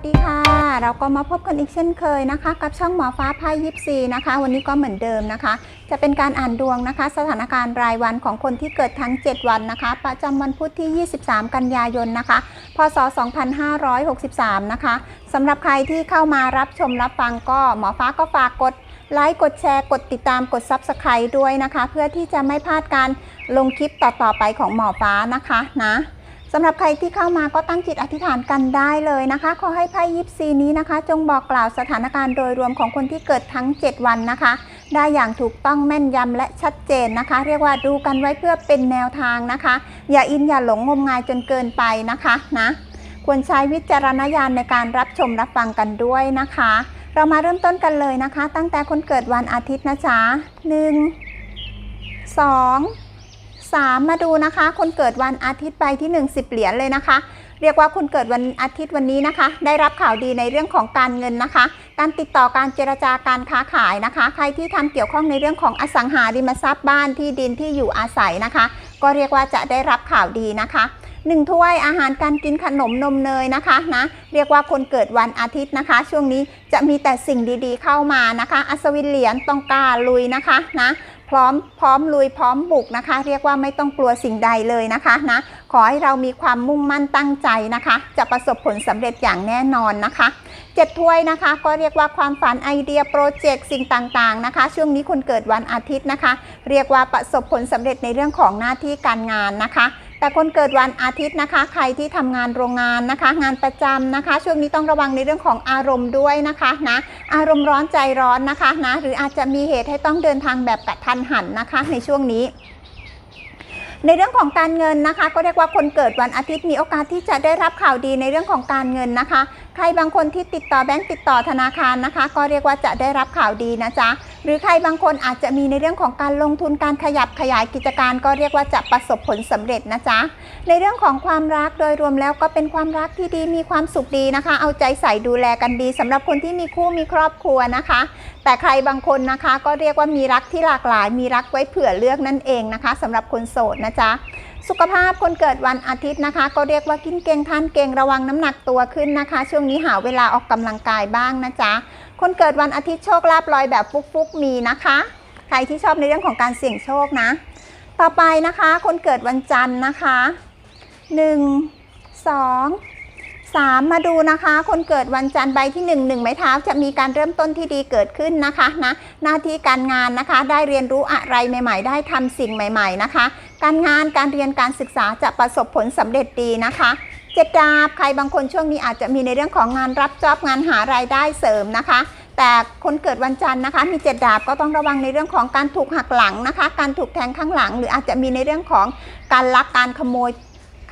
วัสดีค่ะ เราก็มาพบกันอีกเช่นเคยนะคะ กับช่องหมอฟ้าไพายยิปซีนะคะ วันนี้ก็เหมือนเดิมนะคะ จะเป็นการอ่านดวงนะคะ สถานการณ์รายวันของคนที่เกิดทั้ง 7 วันนะคะ ประจำวันพุธที่ 23 กันยายนนะคะ พศ 2563 นะคะสำหรับใครที่เข้ามารับชมรับฟังก็หมอฟ้าก็ฝากกดไลค์กดแชร์กดติดตามกด Subscribe ด้วยนะคะ เพื่อที่จะไม่พลาดการลงคลิปต่อๆไปของหมอฟ้านะคะนะ สำหรับใครที่เข้ามาก็ตั้งจิตอธิษฐานกันได้เลยนะคะ ขอให้ไพ่ยิปซีนี้นะคะ จงบอกกล่าวสถานการณ์โดยรวมของคนที่เกิดทั้ง 7 วันนะคะ ได้อย่างถูกต้องแม่นยำและชัดเจนนะคะ เรียกว่าดูกันไว้เพื่อเป็นแนวทางนะคะ อย่าอินอย่าหลงงมงายจนเกินไปนะคะนะควรใช้วิจารณญาณในการรับชมรับฟังกันด้วยนะคะ เรามาเริ่มต้นกันเลยนะคะ ตั้งแต่คนเกิดวันอาทิตย์นะจ๊ะหนึ่งสอง 3 มาดูนะคะ คนเกิดวันอาทิตย์ไปที่ 1 10 เหรียญเลยนะคะ เรียกว่าคนเกิดวันอาทิตย์วันนี้นะคะ ได้รับข่าวดีในเรื่องของการเงินนะคะ การติดต่อการเจรจาการค้าขายนะคะ ใครที่ทำเกี่ยวข้องในเรื่องของอสังหาริมทรัพย์บ้านที่ดินที่อยู่อาศัยนะคะ ก็เรียกว่าจะได้รับข่าวดีนะคะหนึ่งถ้วยอาหารการกินขนมนมเนยนะคะนะเรียกว่าคนเกิดวันอาทิตย์นะคะ ช่วงนี้จะมีแต่สิ่งดีๆเข้ามานะคะ อัศวินเหรียญต้องกล้าลุยนะคะนะ พร้อมพร้อมลุยพร้อมบุกนะคะ เรียกว่าไม่ต้องกลัวสิ่งใดเลยนะคะนะขอให้เรามีความมุ่งมั่นตั้งใจนะคะ จะประสบผลสำเร็จอย่างแน่นอนนะคะเจ็ดถ้วยนะคะ ก็เรียกว่าความฝันไอเดียโปรเจกต์สิ่งต่างๆนะคะ ช่วงนี้คนเกิดวันอาทิตย์นะคะ เรียกว่าประสบผลสำเร็จในเรื่องของหน้าที่การงานนะคะ แต่คนเกิดวันอาทิตย์นะคะ ใครที่ทำงานโรงงานนะคะ งานประจำนะคะ ช่วงนี้ต้องระวังในเรื่องของอารมณ์ด้วยนะคะนะอารมณ์ร้อนใจร้อนนะคะนะหรืออาจจะมีเหตุให้ต้องเดินทางแบบกระทันหันนะคะ ในช่วงนี้ในเรื่องของการเงินนะคะ ก็เรียกว่าคนเกิดวันอาทิตย์มีโอกาสที่จะได้รับข่าวดีในเรื่องของการเงินนะคะ ใครบางคนที่ติดต่อแบงก์ติดต่อธนาคารนะคะ ก็เรียกว่าจะได้รับข่าวดีนะจ๊ะ หรือใครบางคนอาจจะมีในเรื่องของการลงทุนการขยับขยายกิจการ ก็เรียกว่าจะประสบผลสำเร็จนะจ๊ะในเรื่องของความรักโดยรวมแล้วก็เป็นความรักที่ดีมีความสุขดีนะคะ เอาใจใส่ดูแลกันดีสำหรับคนที่มีคู่มีครอบครัวนะคะ แต่ใครบางคนนะคะ ก็เรียกว่ามีรักที่หลากหลาย มีรักไว้เผื่อเลือกนั่นเองนะคะสำหรับคนโสดนะจ๊ะสุขภาพคนเกิดวันอาทิตย์นะคะ ก็เรียกว่ากินเก่งทานเก่งระวังน้ำหนักตัวขึ้นนะคะ ช่วงนี้หาเวลาออกกำลังกายบ้างนะจ๊ะ คนเกิดวันอาทิตย์โชคลาภลอยแบบฟุกๆมีนะคะ ใครที่ชอบในเรื่องของการเสี่ยงโชคนะ ต่อไปนะคะ คนเกิดวันจันทร์นะคะ 1 2 3 มาดูนะคะ คนเกิดวันจันทร์ใบที่1 1ไม้เท้าจะมีการเริ่มต้นที่ดีเกิดขึ้นนะคะนะหน้าที่การงานนะคะ ได้เรียนรู้อะไรใหม่ ๆ ได้ทำสิ่งใหม่ ๆนะคะ การงานการเรียนการศึกษาจะประสบผลสำเร็จดีนะคะ เจ็ดดาบใครบางคนช่วงนี้อาจจะมีในเรื่องของงานรับจอบงานหารายได้เสริมนะคะ แต่คนเกิดวันจันทร์นะคะ มีเจ็ดดาบก็ต้องระวังในเรื่องของการถูกหักหลังนะคะ การถูกแทงข้างหลัง หรืออาจจะมีในเรื่องของการลักการขโมย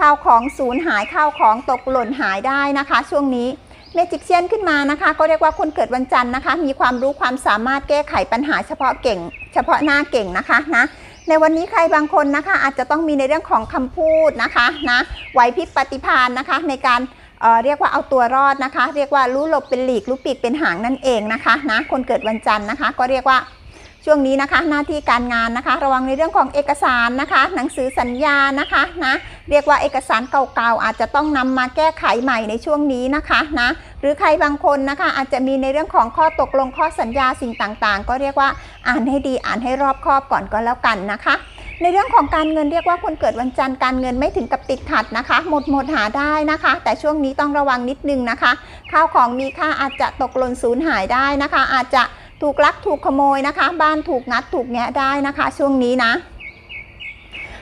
ข้าวของสูญหายข้าวของตกหล่นหายได้นะคะ ช่วงนี้เมจิกเชียนขึ้นมานะคะ ก็เรียกว่าคนเกิดวันจันทร์นะคะ มีความรู้ความสามารถแก้ไขปัญหาเฉพาะเก่ง เฉพาะหน้าเก่งนะคะนะ ในวันนี้ใครบางคนนะคะ อาจจะต้องมีในเรื่องของคำพูดนะคะนะไหวพริบปฏิภาณนะคะ ในการเเรียกว่าเอาตัวรอดนะคะ เรียกว่ารู้หลบเป็นหลีกรู้ปีกเป็นหางนั่นเองนะคะนะคนเกิดวันจันทร์นะคะ ก็เรียกว่า ช่วงนี้นะคะหน้าที่การงานนะคะ ระวังในเรื่องของเอกสารนะคะ หนังสือสัญญานะคะนะเรียกว่าเอกสารเก่าๆอาจจะต้องนำมาแก้ไขใหม่ในช่วงนี้นะคะนะหรือใครบางคนนะคะอาจจะมีในเรื่องของข้อตกลงข้อสัญญาสิ่งต่างๆ ก็เรียกว่าอ่านให้ดีอ่านให้รอบคอบก่อนก็แล้วกันนะคะในเรื่องของการเงินเรียกว่าคนเกิดวันจันทร์การเงินไม่ถึงกับติดขัดนะคะ หมดหมดหาได้นะคะ แต่ช่วงนี้ต้องระวังนิดนึงนะคะ ข้าวของมีค่าอาจจะตกหล่นสูญหายได้นะคะ อาจจะ ถูกลักถูกขโมยนะคะ บ้านถูกงัดถูกแงะได้นะคะ ช่วงนี้นะ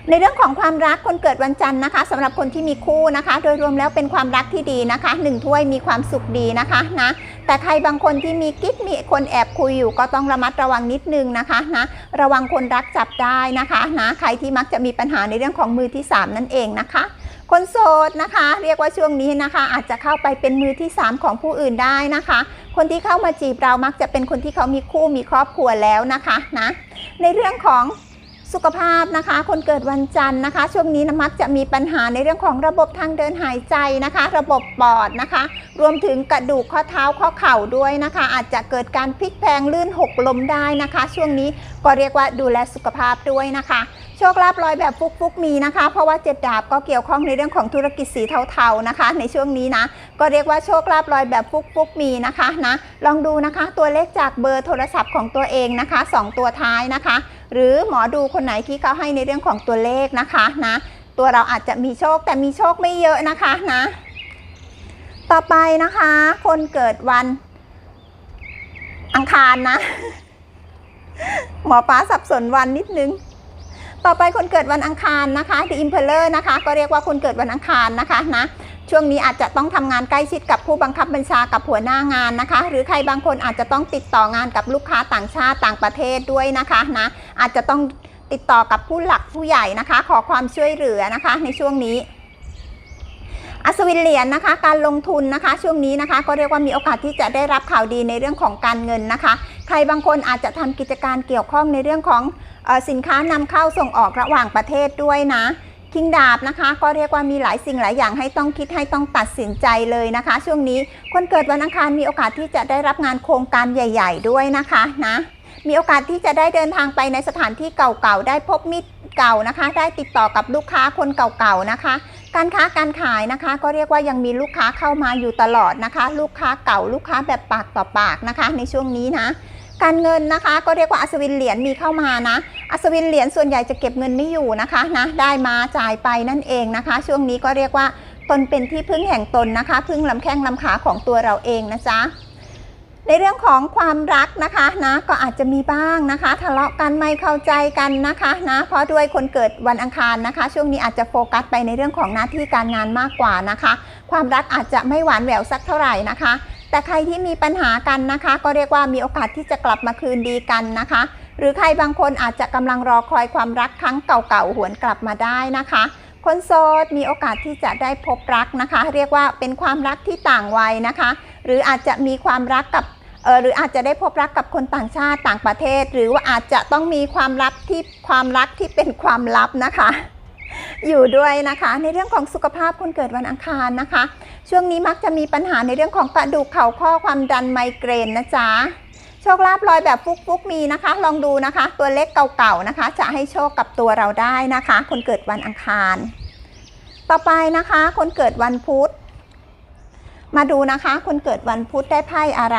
ในเรื่องของความรักคนเกิดวันจันทร์นะคะสำหรับคนที่มีคู่นะคะ โดยรวมแล้วเป็นความรักที่ดีนะคะหนึ่งถ้วยมีความสุขดีนะคะนะแต่ใครบางคนที่มีกิ๊กมีคนแอบคุยอยู่ก็ต้องระมัดระวังนิดนึงนะคะนะระวังคนรักจับได้นะคะนะใครที่มักจะมีปัญหาในเรื่องของมือที่ 3 นั่นเองนะคะ คนโสดนะคะ เรียกว่าช่วงนี้นะคะ อาจจะเข้าไปเป็นมือที่ 3 ของผู้อื่นได้นะคะ คนที่เข้ามาจีบเรามักจะเป็นคนที่เขามีคู่มีครอบครัวแล้วนะคะนะในเรื่องของ สุขภาพนะคะ คนเกิดวันจันทร์นะคะ ช่วงนี้นะมักจะมีปัญหาในเรื่องของระบบทางเดินหายใจนะคะ ระบบปอดนะคะ รวมถึงกระดูกข้อเท้าข้อเข่าด้วยนะคะ อาจจะเกิดการพลิกแพลงลื่นหกล้มได้นะคะ ช่วงนี้ก็เรียกว่าดูแลสุขภาพด้วยนะคะโชคลาภลอยแบบฟุกฟุกๆมีนะคะ เพราะว่าเจ็ดดาบก็เกี่ยวข้องในเรื่องของธุรกิจสีเทาๆนะคะ ในช่วงนี้นะก็เรียกว่าโชคลาภลอยแบบฟุกฟุกๆมีนะคะนะลองดูนะคะ ตัวเลขจากเบอร์โทรศัพท์ของตัวเองนะคะสองตัวท้ายนะคะ หรือหมอดูคนไหนที่เขาให้ในเรื่องของตัวเลขนะคะนะตัวเราอาจจะมีโชคแต่มีโชคไม่เยอะนะคะนะ ต่อไปนะคะ คนเกิดวันอังคารนะ หมอป้าสับสนวันนิดนึง ต่อไปคนเกิดวันอังคารนะคะ The Emperor นะคะ ก็เรียกว่าคนเกิดวันอังคารนะคะนะ ช่วงนี้อาจจะต้องทำงานใกล้ชิดกับผู้บังคับบัญชากับหัวหน้างานนะคะ หรือใครบางคนอาจจะต้องติดต่องานกับลูกค้าต่างชาติต่างประเทศด้วยนะคะนะอาจจะต้องติดต่อกับผู้หลักผู้ใหญ่นะคะ ขอความช่วยเหลือนะคะ ในช่วงนี้อัศวินเหรียญนะคะ การลงทุนนะคะ ช่วงนี้นะคะ ก็เรียกว่ามีโอกาสที่จะได้รับข่าวดีในเรื่องของการเงินนะคะ ใครบางคนอาจจะทำกิจการเกี่ยวข้องในเรื่องของสินค้านำเข้าส่งออกระหว่างประเทศด้วยนะ คิงดาบนะคะ ก็เรียกว่ามีหลายสิ่งหลายอย่างให้ต้องคิดให้ต้องตัดสินใจเลยนะคะ ช่วงนี้คนเกิดวันอังคารมีโอกาสที่จะได้รับงานโครงการใหญ่ ๆ ด้วยนะคะนะมีโอกาสที่จะได้เดินทางไปในสถานที่เก่าๆ ได้พบมิตรเก่านะคะ ได้ติดต่อกับลูกค้าคนเก่าๆนะคะ การค้าการขายนะคะ ก็เรียกว่ายังมีลูกค้าเข้ามาอยู่ตลอดนะคะ ลูกค้าเก่าลูกค้าแบบปากต่อปากนะคะ ในช่วงนี้นะ การเงินนะคะก็เรียกว่าอัศวินเหรียญมีเข้ามานะ อัศวินเหรียญส่วนใหญ่จะเก็บเงินไม่อยู่นะคะนะได้มาจ่ายไปนั่นเองนะคะ ช่วงนี้ก็เรียกว่าตนเป็นที่พึ่งแห่งตนนะคะ พึ่งลำแข้งลำขาของตัวเราเองนะจ๊ะในเรื่องของความรักนะคะนะก็อาจจะมีบ้างนะคะ ทะเลาะกันไม่เข้าใจกันนะคะนะเพราะด้วยคนเกิดวันอังคารนะคะ ช่วงนี้อาจจะโฟกัสไปในเรื่องของหน้าที่การงานมากกว่านะคะ ความรักอาจจะไม่หวานแหววสักเท่าไหร่นะคะ แต่ใครที่มีปัญหากันนะคะ ก็เรียกว่ามีโอกาสที่จะกลับมาคืนดีกันนะคะ หรือใครบางคนอาจจะกำลังรอคอยความรักครั้งเก่าๆหวนกลับมาได้นะคะคนโสดมีโอกาสที่จะได้พบรักนะคะ เรียกว่าเป็นความรักที่ต่างวัยนะคะ หรืออาจจะมีความรักกับเออหรืออาจจะได้พบรักกับคนต่างชาติต่างประเทศ หรือว่าอาจจะต้องมีความรักที่ความรักที่เป็นความลับนะคะ อยู่ด้วยนะคะ ในเรื่องของสุขภาพคนเกิดวันอังคารนะคะ ช่วงนี้มักจะมีปัญหาในเรื่องของกระดูกเข่าข้อความดันไมเกรนนะจ๊ะโชคลาภลอยแบบฟุกๆมีนะคะ ลองดูนะคะ ตัวเลขเก่าๆนะคะ จะให้โชคกับตัวเราได้นะคะ คนเกิดวันอังคาร ต่อไปนะคะ คนเกิดวันพุธมาดูนะคะ คนเกิดวันพุธได้ไพ่อะไร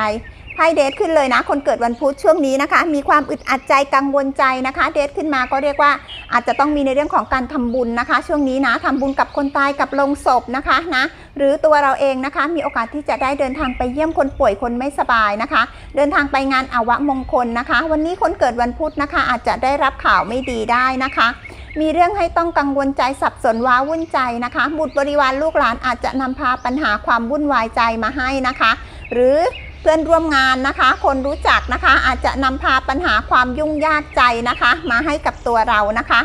ไพ่เดทขึ้นเลยนะ คนเกิดวันพุธช่วงนี้นะคะ มีความอึดอัดใจกังวลใจนะคะ เดทขึ้นมาก็เรียกว่า อาจจะต้องมีในเรื่องของการทำบุญนะคะ ช่วงนี้นะทำบุญกับคนตายกับลงศพนะคะนะ หรือตัวเราเองนะคะ มีโอกาสที่จะได้เดินทางไปเยี่ยมคนป่วยคนไม่สบายนะคะ เดินทางไปงานอาวะมงคลนะคะ วันนี้คนเกิดวันพุธนะคะ อาจจะได้รับข่าวไม่ดีได้นะคะมีเรื่องให้ต้องกังวลใจสับสนว้าวุ่นใจนะคะ บุตรบริวารลูกหลานอาจจะนำพาปัญหาความวุ่นวายใจมาให้นะคะ หรือ พื่อนร่วมงานนะคะ คนรู้จักนะคะ อาจจะนำพาปัญหาความยุ่งยากใจนะคะ มาให้กับตัวเรานะคะ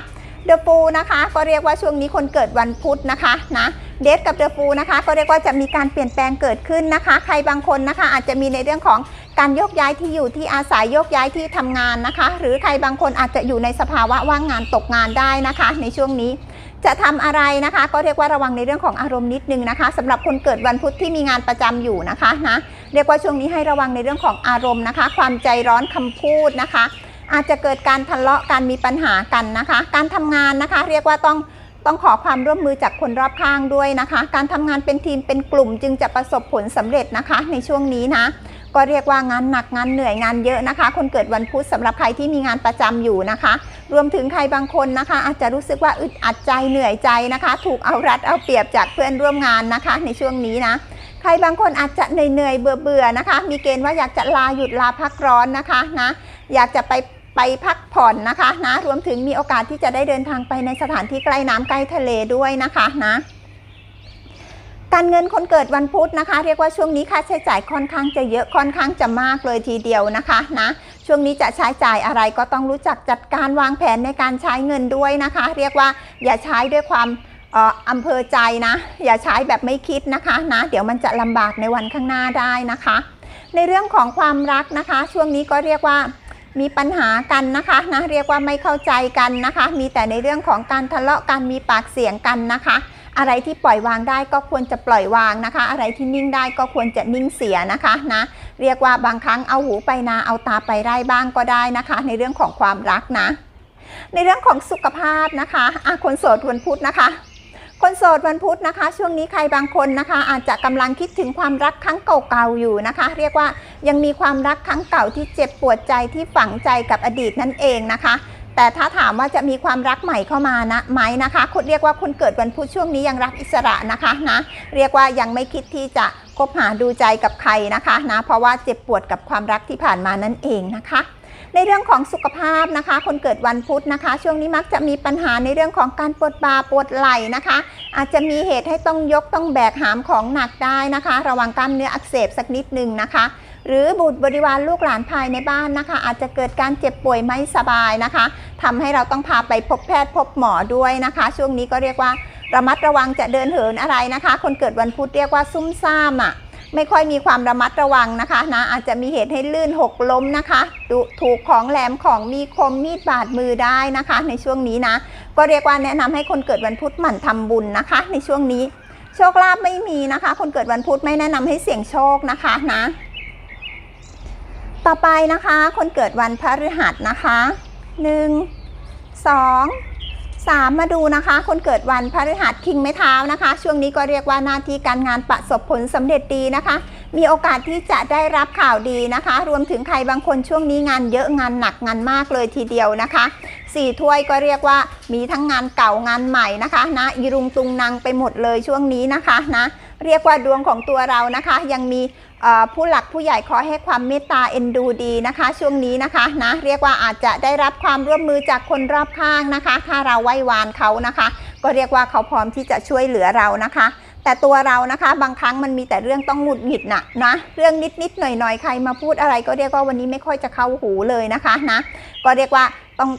เดอะฟูนะคะก็เรียกว่าช่วงนี้คนเกิดวันพุธนะคะนะเดทกับเดอะฟูนะคะ ก็เรียกว่าจะมีการเปลี่ยนแปลงเกิดขึ้นนะคะ ใครบางคนนะคะ อาจจะมีในเรื่องของการโยกย้ายที่อยู่ที่อาศัยโยกย้ายที่ทำงานนะคะ หรือใครบางคนอาจจะอยู่ในสภาวะว่างงานตกงานได้นะคะ ในช่วงนี้ จะทำอะไรนะคะ ก็เรียกว่าระวังในเรื่องของอารมณ์นิดนึงนะคะสำหรับคนเกิดวันพุธที่มีงานประจำอยู่นะคะนะเรียกว่าช่วงนี้ให้ระวังในเรื่องของอารมณ์นะคะ ความใจร้อนคำพูดนะคะ อาจจะเกิดการทะเลาะการมีปัญหากันนะคะ การทำงานนะคะ เรียกว่าต้องต้องขอความร่วมมือจากคนรอบข้างด้วยนะคะ การทำงานเป็นทีมเป็นกลุ่มจึงจะประสบผลสำเร็จนะคะ ในช่วงนี้นะ ก็เรียกว่างานหนักงานเหนื่อยงานเยอะนะคะ คนเกิดวันพุธสำหรับใครที่มีงานประจำอยู่นะคะ รวมถึงใครบางคนนะคะ อาจจะรู้สึกว่าอึดอัดใจเหนื่อยใจนะคะ ถูกเอารัดเอาเปรียบจากเพื่อนร่วมงานนะคะ ในช่วงนี้นะใครบางคนอาจจะเหนื่อยๆเบื่อๆนะคะ มีเกณฑ์ว่าอยากจะลาหยุดลาพักร้อนนะคะนะอยากจะไปไปพักผ่อนนะคะนะรวมถึงมีโอกาสที่จะได้เดินทางไปในสถานที่ใกล้น้ำใกล้ทะเลด้วยนะคะนะ การเงินคนเกิดวันพุธนะคะ เรียกว่าช่วงนี้ค่าใช้จ่ายค่อนข้างจะเยอะค่อนข้างจะมากเลยทีเดียวนะคะนะช่วงนี้จะใช้จ่ายอะไรก็ต้องรู้จักจัดการวางแผนในการใช้เงินด้วยนะคะ เรียกว่าอย่าใช้ด้วยความอ่ออำเภอใจนะ อย่าใช้แบบไม่คิดนะคะนะเดี๋ยวมันจะลำบากในวันข้างหน้าได้นะคะ ในเรื่องของความรักนะคะ ช่วงนี้ก็เรียกว่ามีปัญหากันนะคะนะเรียกว่าไม่เข้าใจกันนะคะ มีแต่ในเรื่องของการทะเลาะกันมีปากเสียงกันนะคะ อะไรที่ปล่อยวางได้ก็ควรจะปล่อยวางนะคะ อะไรที่นิ่งได้ก็ควรจะนิ่งเสียนะคะนะเรียกว่าบางครั้งเอาหูไปนาเอาตาไปไร่บ้างก็ได้นะคะ ในเรื่องของความรักนะ ในเรื่องของสุขภาพนะคะะคนโสดวันพุธนะคะคนโสดวันพุธนะคะ ช่วงนี้ใครบางคนนะคะ อาจจะกำลังคิดถึงความรักครั้งเก่าๆอยู่นะคะ เรียกว่ายังมีความรักครั้งเก่าที่เจ็บปวดใจที่ฝังใจกับอดีตนั่นเองนะคะ แต่ถ้าถามว่าจะมีความรักใหม่เข้ามานะไหมนะคะคุณเรียกว่าคุณเกิดวันพุธช่วงนี้ยังรักอิสระนะคะนะ เรียกว่ายังไม่คิดที่จะคบหาดูใจกับใครนะคะนะเพราะว่าเจ็บปวดกับความรักที่ผ่านมานั่นเองนะคะในเรื่องของสุขภาพนะคะ คนเกิดวันพุธนะคะ ช่วงนี้มักจะมีปัญหาในเรื่องของการปวดบ่าปวดไหล่นะคะ อาจจะมีเหตุให้ต้องยกต้องแบกหามของหนักได้นะคะ ระวังกล้ามเนื้ออักเสบสักนิดหนึ่งนะคะ หรือบุตรบริวารลูกหลานภายในบ้านนะคะ อาจจะเกิดการเจ็บป่วยไม่สบายนะคะทำให้เราต้องพาไปพบแพทย์พบหมอด้วยนะคะ ช่วงนี้ก็เรียกว่าระมัดระวังจะเดินเหินอะไรนะคะ คนเกิดวันพุธเรียกว่าซุ่มซ่ามอะไม่ค่อยมีความระมัดระวังนะคะนะอาจจะมีเหตุให้ลื่นหกล้มนะคะถูกของแหลมของมีคมมีดบาดมือได้นะคะ ในช่วงนี้นะ ก็เรียกว่าแนะนำให้คนเกิดวันพุธหมั่นทำบุญนะคะ ในช่วงนี้ โชคลาภไม่มีนะคะ คนเกิดวันพุธไม่แนะนำให้เสี่ยงโชคนะคะนะ ต่อไปนะคะ คนเกิดวันพฤหัสนะคะ 1 2 3 มาดูนะคะ คนเกิดวันพฤหัสคิงไม้เท้านะคะ ช่วงนี้ก็เรียกว่าหน้าที่การงานประสบผลสำเร็จดีนะคะ มีโอกาสที่จะได้รับข่าวดีนะคะ รวมถึงใครบางคนช่วงนี้งานเยอะงานหนักงานมากเลยทีเดียวนะคะสี่ถ้วยก็เรียกว่ามีทั้งงานเก่างานใหม่นะคะนะอีรุงตุงนางไปหมดเลยช่วงนี้นะคะนะ เรียกว่าดวงของตัวเรานะคะ ยังมีผู้หลักผู้ใหญ่คอให้ความเมตตาเอ็นดูดีนะคะ ช่วงนี้นะคะนะเรียกว่าอาจจะได้รับความร่วมมือจากคนรอบข้างนะคะ ถ้าเราไหว้วานเขานะคะ ก็เรียกว่าเขาพร้อมที่จะช่วยเหลือเรานะคะ แต่ตัวเรานะคะบางครั้งมันมีแต่เรื่องต้องหงุดหงิดนะนะเรื่องนิดนิดหน่อยหน่อยใครมาพูดอะไร ก็เรียกว่าวันนี้ไม่ค่อยจะเข้าหูเลยนะคะนะก็เรียกว่าต้อง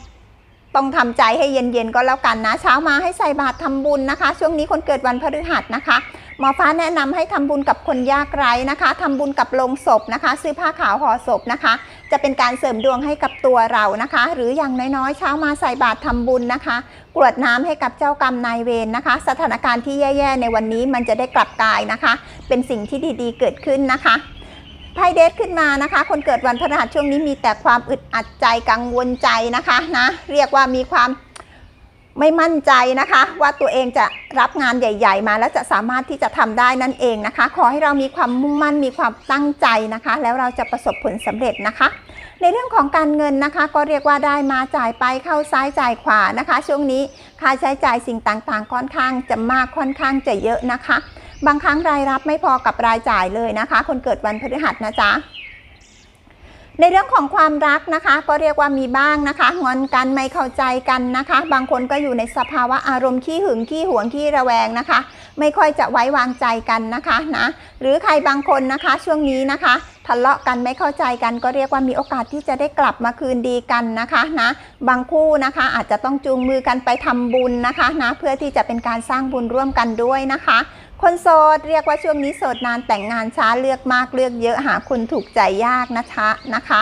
ต้องทำใจให้เย็นๆก็แล้วกันนะ เช้ามาให้ใส่บาตรทำบุญนะคะ ช่วงนี้คนเกิดวันพฤหัสนะคะ หมอฟ้าแนะนำให้ทำบุญกับคนยากไร้นะคะทำบุญกับโลงศพนะคะ ซื้อผ้าขาวห่อศพนะคะ จะเป็นการเสริมดวงให้กับตัวเรานะคะ หรืออย่างน้อยๆ เช้ามาใส่บาตรทำบุญนะคะ กรวดน้ำให้กับเจ้ากรรมนายเวรนะคะ สถานการณ์ที่แย่ๆในวันนี้มันจะได้กลับกลายนะคะ เป็นสิ่งที่ดีๆ เกิดขึ้นนะคะไพ่เดทขึ้นมานะคะ คนเกิดวันพฤหัสช่วงนี้มีแต่ความอึดอัดใจกังวลใจนะคะนะ เรียกว่ามีความ ไม่มั่นใจนะคะ ว่าตัวเองจะรับงานใหญ่ ๆ มาแล้วจะสามารถที่จะทำได้นั่นเองนะคะ ขอให้เรามีความมุ่งมั่นมีความตั้งใจนะคะ แล้วเราจะประสบผลสำเร็จนะคะ ในเรื่องของการเงินนะคะ ก็เรียกว่าได้มาจ่ายไปเข้าซ้ายจ่ายขวานะคะ ช่วงนี้ค่าใช้จ่ายสิ่งต่างๆ ค่อนข้างจะมากค่อนข้างจะเยอะนะคะ บางครั้งรายรับไม่พอกับรายจ่ายเลยนะคะ คนเกิดวันพฤหัสนะจ๊ะ ในเรื่องของความรักนะคะ ก็เรียกว่ามีบ้างนะคะ งอนกันไม่เข้าใจกันนะคะ บางคนก็อยู่ในสภาวะอารมณ์ขี้หึงขี้หวงขี้ระแวงนะคะ ไม่ค่อยจะไว้วางใจกันนะคะนะหรือใครบางคนนะคะช่วงนี้นะคะทะเลาะกันไม่เข้าใจกันก็เรียกว่ามีโอกาสที่จะได้กลับมาคืนดีกันนะคะนะบางคู่นะคะอาจจะต้องจูงมือกันไปทำบุญนะคะนะเพื่อที่จะเป็นการสร้างบุญร่วมกันด้วยนะคะ คนโสดเรียกว่าช่วงนี้โสดนานแต่งงานช้าเลือกมากเลือกเยอะหาคนถูกใจยากนะคะนะคะ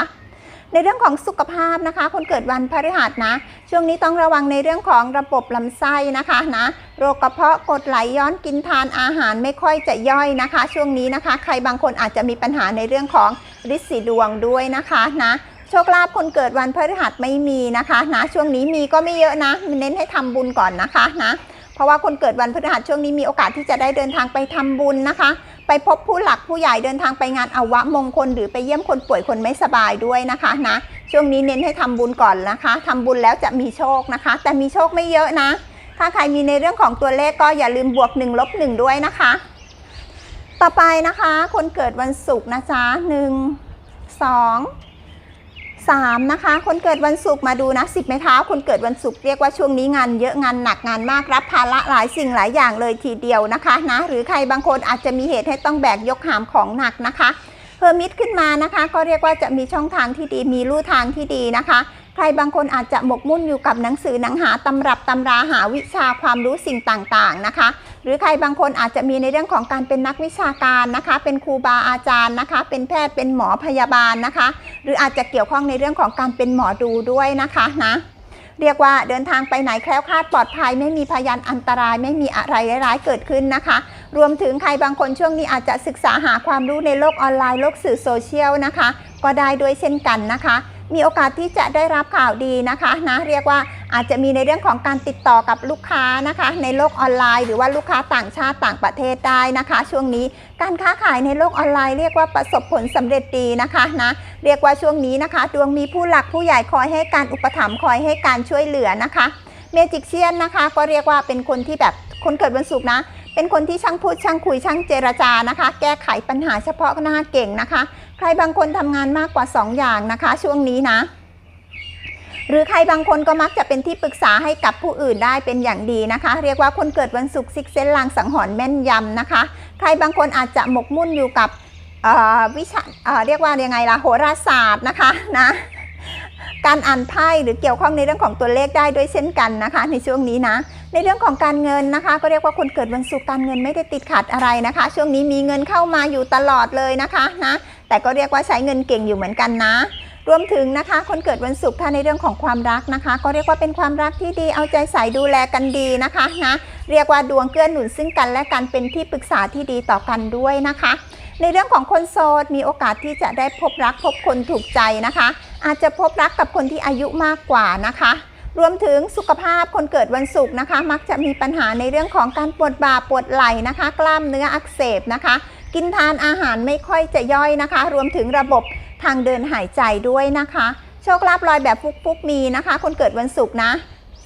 ในเรื่องของสุขภาพนะคะ คนเกิดวันพฤหัสนะ ช่วงนี้ต้องระวังในเรื่องของระบบลำไส้นะคะนะโรคกระเพาะกดไหลย้อนกินทานอาหารไม่ค่อยจะย่อยนะคะ ช่วงนี้นะคะ ใครบางคนอาจจะมีปัญหาในเรื่องของฤทธิ์สีดวงด้วยนะคะนะโชคลาภคนเกิดวันพฤหัสไม่มีนะคะนะช่วงนี้มีก็ไม่เยอะนะเน้นให้ทำบุญก่อนนะคะนะ เพราะว่าคนเกิดวันพฤหัสช่วงนี้มีโอกาสที่จะได้เดินทางไปทำบุญนะคะ ไปพบผู้หลักผู้ใหญ่เดินทางไปงานอวะมงคล หรือไปเยี่ยมคนป่วยคนไม่สบายด้วยนะคะนะช่วงนี้เน้นให้ทำบุญก่อนนะคะทำบุญแล้วจะมีโชคนะคะ แต่มีโชคไม่เยอะนะ ถ้าใครมีในเรื่องของตัวเลขก็อย่าลืมบวก1ลบ1ด้วยนะคะ ต่อไปนะคะ คนเกิดวันศุกร์นะจ๊ะ1 2 3 นะคะ คนเกิดวันศุกร์มาดูนะ 10ไม้เท้า คนเกิดวันศุกร์เรียกว่าช่วงนี้งานเยอะงานหนักงานมากรับภาระหลายสิ่งหลายอย่างเลยทีเดียวนะคะนะหรือใครบางคนอาจจะมีเหตุให้ต้องแบกยกหามของหนักนะคะเพิ่มมิดขึ้นมานะคะก็เรียกว่าจะมีช่องทางที่ดีมีลู่ทางที่ดีนะคะ ใครบางคนอาจจะหมกมุ่นอยู่กับหนังสือหนังหาตำรับตำราหาวิชาความรู้สิ่งต่างๆนะคะ หรือใครบางคนอาจจะมีในเรื่องของการเป็นนักวิชาการนะคะ เป็นครูบาอาจารย์นะคะ เป็นแพทย์เป็นหมอพยาบาลนะคะ หรืออาจจะเกี่ยวข้องในเรื่องของการเป็นหมอดูด้วยนะคะนะเรียกว่าเดินทางไปไหนแคล้วคลาดปลอดภัย ไม่มีพยานอันตราย ไม่มีอะไรร้ายๆเกิดขึ้นนะคะ รวมถึงใครบางคนช่วงนี้อาจจะศึกษาหาความรู้ในโลกออนไลน์โลกสื่อโซเชียลนะคะ ก็ได้ด้วยเช่นกันนะคะ มีโอกาสที่จะได้รับข่าวดีนะคะนะเรียกว่าอาจจะมีในเรื่องของการติดต่อกับลูกค้านะคะ ในโลกออนไลน์ หรือว่าลูกค้าต่างชาติต่างประเทศได้นะคะ ช่วงนี้การค้าขายในโลกออนไลน์เรียกว่าประสบผลสำเร็จดีนะคะนะเรียกว่าช่วงนี้นะคะ ดวงมีผู้หลักผู้ใหญ่คอยให้การอุปถัมภ์คอยให้การช่วยเหลือนะคะเมจิกเชียนนะคะ ก็เรียกว่าเป็นคนที่แบบคนเกิดวันศุกร์นะเป็นคนที่ช่างพูดช่างคุยช่างเจรจานะคะ แก้ไขปัญหาเฉพาะหน้าเก่งนะคะ ใครบางคนทำงานมากกว่า 2 อย่างนะคะ ช่วงนี้นะ หรือใครบางคนก็มักจะเป็นที่ปรึกษาให้กับผู้อื่นได้เป็นอย่างดีนะคะ เรียกว่าคนเกิดวันศุกร์ซิกเซนลางสังหรณ์แม่นยำนะคะ ใครบางคนอาจจะหมกมุ่นอยู่กับวิชาเรียกว่ายังไงล่ะโหราศาสตร์นะคะนะการอ่านไพ่หรือเกี่ยวข้องในเรื่องของตัวเลขได้ด้วยเช่นกันนะคะ ในช่วงนี้นะ ในเรื่องของการเงินนะคะ ก็เรียกว่าคนเกิดวันศุกร์การเงินไม่ได้ติดขัดอะไรนะคะ ช่วงนี้มีเงินเข้ามาอยู่ตลอดเลยนะคะนะแต่ก็เรียกว่าใช้เงินเก่งอยู่เหมือนกันนะ รวมถึงนะคะ คนเกิดวันศุกร์ถ้าในเรื่องของความรักนะคะ ก็เรียกว่าเป็นความรักที่ดีเอาใจใส่ดูแลกันดีนะคะนะเรียกว่าดวงเกื้อหนุนซึ่งกันและกันเป็นที่ปรึกษาที่ดีต่อกันด้วยนะคะ ในเรื่องของคนโสดมีโอกาสที่จะได้พบรักพบคนถูกใจนะคะ อาจจะพบรักกับคนที่อายุมากกว่านะคะ รวมถึงสุขภาพคนเกิดวันศุกร์นะคะ มักจะมีปัญหาในเรื่องของการปวดบ่าปวดไหล่นะคะ กล้ามเนื้ออักเสบนะคะ กินทานอาหารไม่ค่อยจะย่อยนะคะ รวมถึงระบบทางเดินหายใจด้วยนะคะ โชคลาภลอยแบบฟุกๆมีนะคะ คนเกิดวันศุกร์นะ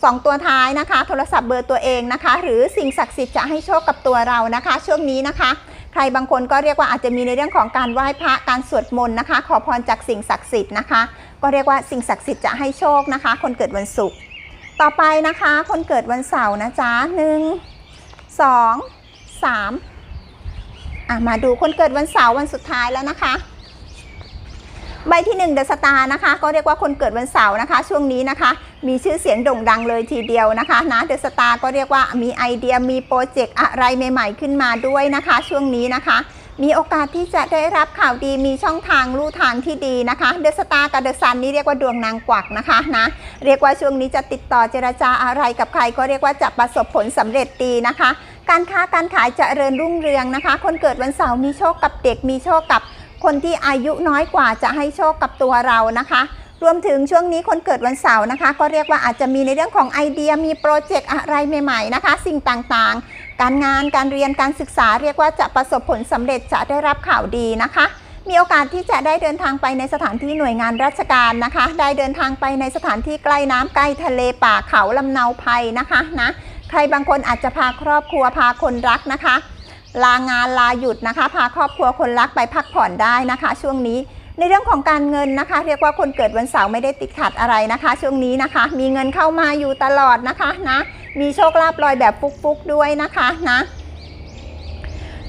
สองตัวท้ายนะคะ โทรศัพท์เบอร์ตัวเองนะคะ หรือสิ่งศักดิ์สิทธิ์จะให้โชคกับตัวเรานะคะ ช่วงนี้นะคะ ใครบางคนก็เรียกว่าอาจจะมีในเรื่องของการไหว้พระการสวดมนต์นะคะ ขอพรจากสิ่งศักดิ์สิทธิ์นะคะ ก็เรียกว่าสิ่งศักดิ์สิทธิ์จะให้โชคนะคะ คนเกิดวันศุกร์ต่อไปนะคะ คนเกิดวันเสาร์นะจ๊ะหนึ่งสองสามอะมาดูคนเกิดวันเสาร์วันสุดท้ายแล้วนะคะ ใบที่1เดอะสตาร์นะคะ ก็เรียกว่าคนเกิดวันเสาร์นะคะ ช่วงนี้นะคะ มีชื่อเสียงโด่งดังเลยทีเดียวนะคะนะเดอะสตาร์ก็เรียกว่ามีไอเดียมีโปรเจกต์อะไรใหม่ๆขึ้นมาด้วยนะคะ ช่วงนี้นะคะ มีโอกาสที่จะได้รับข่าวดีมีช่องทางลู่ทางที่ดีนะคะเดอะสตาร์กับเดอะซันนี่เรียกว่าดวงนางกวักนะคะนะเรียกว่าช่วงนี้จะติดต่อเจรจาอะไรกับใครก็เรียกว่าจะประสบผลสำเร็จดีนะคะ การค้าการขายจะเริญรุ่งเรืองนะคะ คนเกิดวันเสาร์มีโชคกับเด็กมีโชคกับคนที่อายุน้อยกว่าจะให้โชคกับตัวเรานะคะรวมถึงช่วงนี้คนเกิดวันเสาร์นะคะ ก็เรียกว่าอาจจะมีในเรื่องของไอเดียมีโปรเจกต์อะไรใหม่ๆนะคะ สิ่งต่างๆ การงานการเรียนการศึกษาเรียกว่าจะประสบผลสำเร็จจะได้รับข่าวดีนะคะ มีโอกาสที่จะได้เดินทางไปในสถานที่หน่วยงานราชการนะคะ ได้เดินทางไปในสถานที่ใกล้น้ำใกล้ทะเลป่าเขาลำเนาภัยนะคะนะใครบางคนอาจจะพาครอบครัวพาคนรักนะคะ ลางานลาหยุดนะคะ พาครอบครัวคนรักไปพักผ่อนได้นะคะ ช่วงนี้ ในเรื่องของการเงินนะคะ เรียกว่าคนเกิดวันเสาร์ไม่ได้ติดขัดอะไรนะคะ ช่วงนี้นะคะ มีเงินเข้ามาอยู่ตลอดนะคะนะมีโชคลาภลอยแบบฟุกๆด้วยนะคะนะ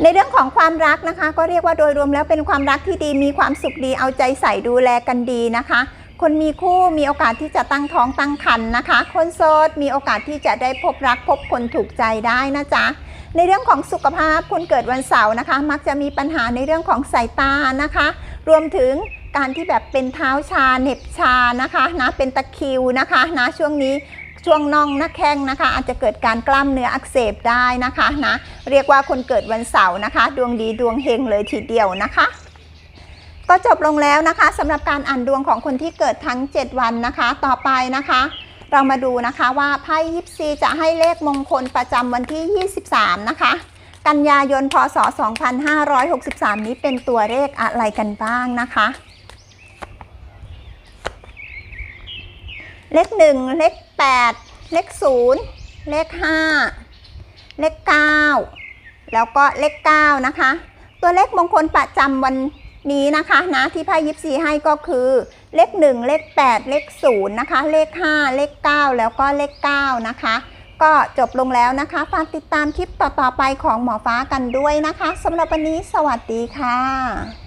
ในเรื่องของความรักนะคะ ก็เรียกว่าโดยรวมแล้วเป็นความรักที่ดีมีความสุขดีเอาใจใส่ดูแลกันดีนะคะ คนมีคู่มีโอกาสที่จะตั้งท้องตั้งครรภ์นะคะ คนโสดมีโอกาสที่จะได้พบรักพบคนถูกใจได้นะจ๊ะในเรื่องของสุขภาพคนเกิดวันเสาร์นะคะ มักจะมีปัญหาในเรื่องของสายตานะคะ รวมถึงการที่แบบเป็นเท้าชาเหน็บชานะคะนะเป็นตะคิวนะคะนะช่วงนี้ช่วงน่องหน้าแข้งนะคะ อาจจะเกิดการกล้ามเนื้ออักเสบได้นะคะนะเรียกว่าคนเกิดวันเสาร์นะคะ ดวงดีดวงเฮงเลยทีเดียวนะคะ ก็จบลงแล้วนะคะสำหรับการอ่านดวงของคนที่เกิดทั้ง 7 วันนะคะ ต่อไปนะคะ เรามาดูนะคะว่าไพ่ยิปซีจะให้เลขมงคลประจำวันที่ 23 นะคะ กันยายนพศ 2563 นี้เป็นตัวเลขอะไรกันบ้างนะคะ เลข 1 เลข 8 เลข 0 เลข 5 เลข 9 แล้วก็เลข 9 นะคะ ตัวเลขมงคลประจำวันนี้นะคะนะที่ไพ่ยิปซีให้ก็คือเลข 1 เลข 8 เลข 0 นะคะ เลข 5 เลข 9 แล้วก็เลข 9 นะคะ ก็จบลงแล้วนะคะ ฝากติดตามคลิปต่อๆไปของหมอฟ้ากันด้วยนะคะสำหรับวันนี้สวัสดีค่ะ